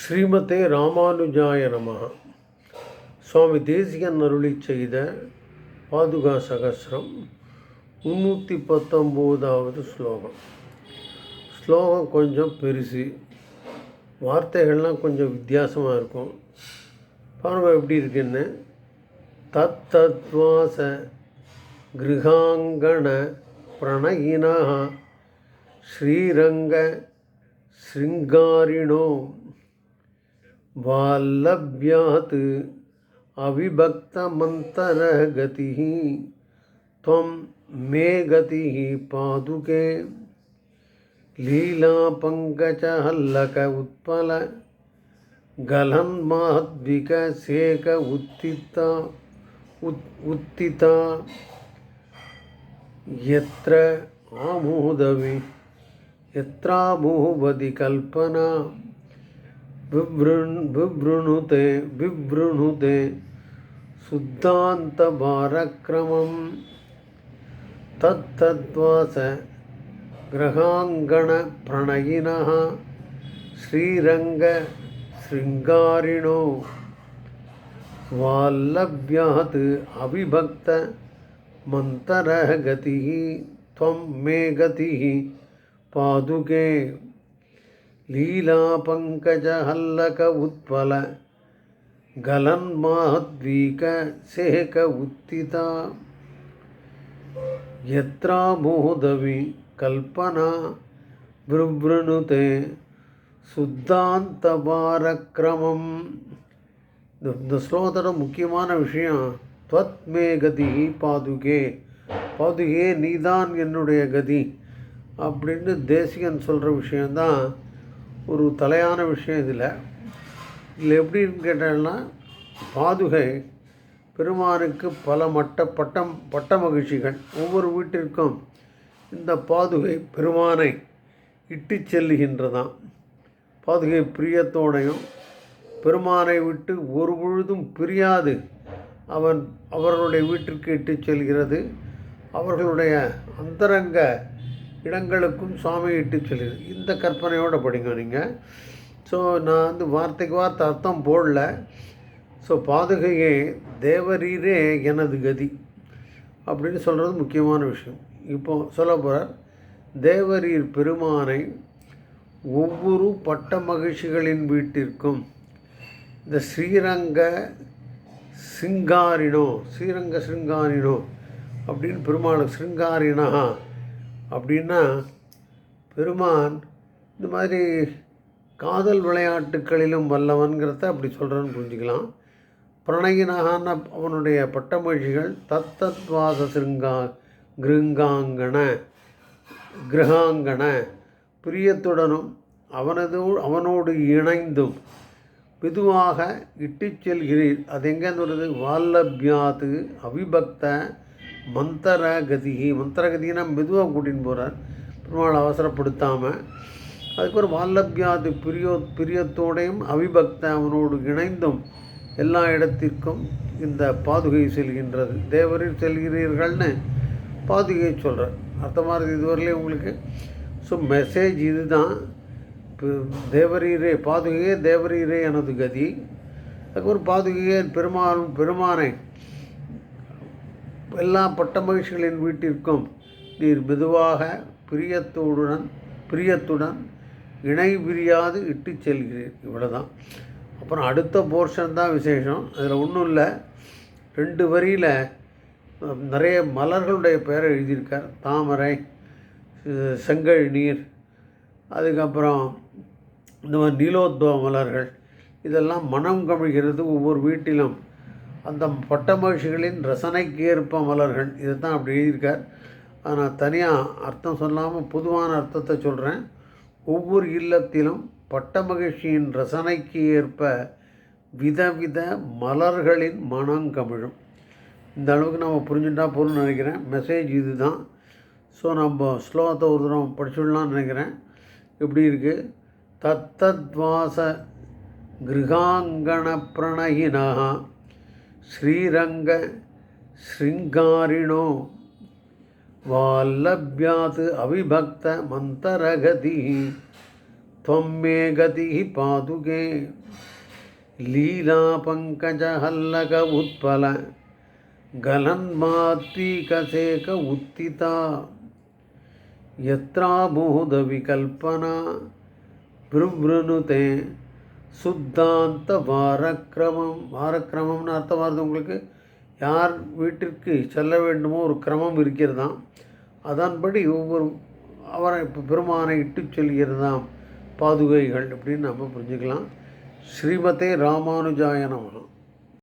ஸ்ரீமதே ராமானுஜாய நமக சுவாமி தேசிகன் அருளி செய்த பாதுகா சகசிரம் முந்நூற்றி பத்தொம்போதாவது ஸ்லோகம். ஸ்லோகம் கொஞ்சம் பெருசு. வார்த்தைகள்லாம் கொஞ்சம் வித்தியாசமாக இருக்கும். பாருங்கள் எப்படி இருக்குன்னு. தத் தத்வாச பிரணயினா ஸ்ரீரங்க ஸ்ரிங்காரிணோ वाल्लभ्यात् अविभक्तमन्तरः गतिः त्वं मे गतिः पादुके। लीलापङ्कजहल्लक उत्पल गलन्माद्विकसेक उत्थिता, उत्, उत्थिता। यत्र आमोदवि यत्रामोहवदि कल्पना। विवृन् विवृणुते विवृणुते शुद्धान्तभारक्रमं तत्तद्वास ग्रहाङ्गणप्रणयिनः श्रीरङ्गशृङ्गारिणो वाल्लभ्यात् अविभक्तमन्तरः गतिः त्वं मे गतिः पादुके लीलापङ्कजहल्लक उत्पल गलन्माद्वीकसेक उत्थिता यत्रामोदवि कल्पना विवृणुते சுத்தாந்தபாரக்கிரமம் இந்த இந்த ஸ்லோகத்தோட முக்கியமான விஷயம் துவத்மே கதி பாதுகே பாதுகே நீதான் என்னுடைய கதி அப்படின்னு தேசிகன் சொல்கிற விஷயந்தான் ஒரு தலையான விஷயம் இதில். இதில் எப்படின்னு கேட்டேன்னா பாதுகை பெருமானுக்கு பல மட்ட பட்டம் பட்ட மகிழ்ச்சிகள் ஒவ்வொரு வீட்டிற்கும். இந்த பாதுகை பெருமானை இட்டு செல்லுகின்றதாம். பாதுகை பிரியத்தோடையும் பெருமானை விட்டு ஒரு பொழுதும் பிரியாது. அவன் அவர்களுடைய வீட்டிற்கு இட்டு செல்கிறது. அவர்களுடைய அந்தரங்க இடங்களுக்கும் சுவாமி இட்டு செல்லுது. இந்த கற்பனையோடு படிங்க நீங்கள் ஸோ நான் வந்து வார்த்தைக்கு வார்த்தை அர்த்தம் போடல. ஸோ பாதுகையே தேவரீரே எனது கதி. அப்படின்னு சொல்கிறது முக்கியமான விஷயம். இப்போ சொல்ல போகிறார் தேவரீர் பெருமானை ஒவ்வொரு பட்ட மகிழ்ச்சிகளின் வீட்டிற்கும் இந்த ஸ்ரீரங்க சிங்காரினோ ஸ்ரீரங்க சிங்காரினோ அப்படின்னு பெருமாள் சிங்காரினா அப்படின்னா பெருமான் இந்த மாதிரி காதல் விளையாட்டுகளிலும் வல்லவன்கிறத அப்படி சொல்கிறேன்னு புரிஞ்சுக்கலாம். பிரணயினகான அவனுடைய பட்டமொழிகள் தத்தத்வாச சிருங்கா கிருங்காங்கண கிரகாங்கண பிரியத்துடனும் அவனது அவனோடு இணைந்தும் மெதுவாக இட்டு செல்கிறீர். அது எங்கேருந்து வருது வால்லபியாது அவிபக்த மந்தர கதிகி மந்திர கதிகினா மெதுவாக கூட்டின்னு போகிறார் பெருமாள் அவசரப்படுத்தாமல் அதுக்கப்புறம் வால்லபியாது பிரியோ பிரியத்தோடையும் அவிபக்த அவனோடு இணைந்தும் எல்லா இடத்திற்கும் இந்த பாதுகை செல்கின்றது. தேவரில் செல்கிறீர்கள்னு பாதுகை சொல்கிறார் அர்த்தமாக இருக்குது இதுவரையிலே உங்களுக்கு? ஸோ மெசேஜ் இதுதான். தேவரீரே பாதுகையே தேவரீரே எனது கதி. அதுக்கப்புறம் பாதுகையே பெருமாள் பெருமானை எல்லா பட்ட மகிழ்ச்சிகளின் வீட்டிற்கும் நீர் மெதுவாக பிரியத்தோடுடன் பிரியத்துடன் இணை பிரியாது இட்டு செல்கிறேன். இவ்வளோதான் அப்புறம் அடுத்த போர்ஷன் தான் விசேஷம். அதில் ஒன்றும் இல்லை. ரெண்டு வரியில் நிறைய மலர்களுடைய பெயரை எழுதியிருக்கார். தாமரை செங்கல் நீர் அதுக்கப்புறம் இந்த மாதிரி நீலோத்வ மலர்கள். இதெல்லாம் மனம் கமிழ்கிறது ஒவ்வொரு வீட்டிலும். அந்த பட்ட மகிழ்ச்சிகளின் ரசனைக்கு ஏற்ப மலர்கள். இதை தான் அப்படி எழுதியிருக்கார். ஆனால் தனியாக அர்த்தம் சொல்லாமல் பொதுவான அர்த்தத்தை சொல்கிறேன் ஒவ்வொரு இல்லத்திலும் பட்ட மகிழ்ச்சியின் ரசனைக்கு ஏற்ப விதவித மலர்களின் மனம் கமிழும். இந்த அளவுக்கு நம்ம புரிஞ்சுட்டா போகணும்னு நினைக்கிறேன். மெசேஜ் இது தான் ஸோ நம்ம ஸ்லோகத்தை ஒரு தரம் படிச்சுடலாம்னு நினைக்கிறேன். எப்படி இருக்குது தத்தத்வாச கிருகாங்கண பிரணயினா ஸ்ரீரங்க ஸ்ருங்காரிணோ வால்லபியாத் அவிபக்த மந்தரகதி त्वं गतिः पादुके लीलापङ्कजहल्लक उत्पल गलन्मात्विकसेक उत्थिता यत्रामोदविकल्पना விருவனுதே சுத்தாந்த வாரக்கிரமம் வாரக்கிரமம்னு அர்த்தம் வருது உங்களுக்கு. யார் வீட்டிற்கு செல்ல வேண்டுமோ ஒரு கிரமம் இருக்கிறதாம். அதன்படி ஒவ்வொரு அவரை இப்போ பெருமானை இட்டு செல்கிறதாம். பாதுகைகள் அப்படின்னு நம்ம புரிஞ்சுக்கலாம். ஸ்ரீமதே ராமானுஜாய நமகம்